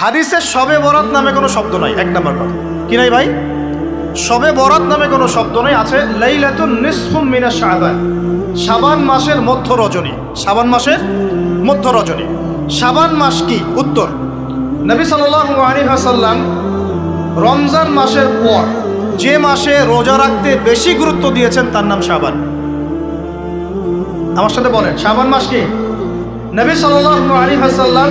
হাদিসের সবে বরাত নামে কোনো শব্দ নাই, এক নম্বর কথা। কি নাই ভাই? সবে বরাত নামে কোনো শব্দ নেই, আছে শাবান। মাসের মধ্য রজনী। শাবান মাসের মধ্য রজনী। সাবান মাস কি? উত্তর। নবী ওয়াসাল্লাম রমজান মাসের পর যে মাসে রোজা রাখতে বেশি গুরুত্ব দিয়েছেন, তার নাম সাবান আমার সাথে বলেন, শাবান মাস কি? নবী সাল্লাল্লাহু আলাইহি ওয়াসাল্লাম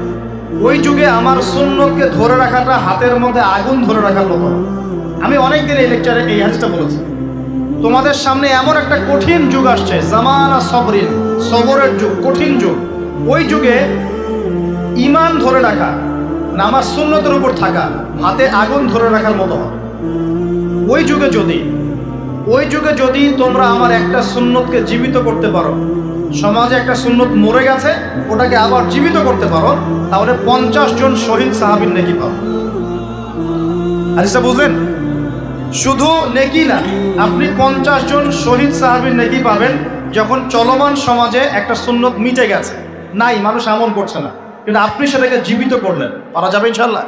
ওই যুগে আমার সুন্নতকে ধরে রাখাটা হাতের মধ্যে আগুন ধরে রাখার মতো। আমি অনেক দিন এই লেকচারে এই হাদিসটা বলেছি। তোমাদের সামনে এমন একটা কঠিন যুগ আসছে, জামানা সবরিন, সবরের যুগ, কঠিন যুগ। ওই যুগে ইমান ধরে রাখা, নামাজ সুন্নতের উপর থাকা, হাতে আগুন ধরে রাখার মতো ওই যুগে যদি, ওই যুগে যদি তোমরা আমার একটা সুন্নতকে জীবিত করতে পারো সমাজে একটা সুন্নত মরে গেছে, ওটাকে আবার জীবিত করতে পারো, তাহলে পঞ্চাশ জন শহীদ সাহাবির নেকি পাবো হাদিসটা বুঝলেন? শুধু নেকি না, আপনি পঞ্চাশ জন শহীদ সাহাবির নেকি পাবেন যখন চলমান সমাজে একটা সুন্নত মিটে গেছে। নাই, মানুষ এমন করছে না, কিন্তু আপনি সেটাকে জীবিত করলেন। পারা যাবে ইনশাল্লাহ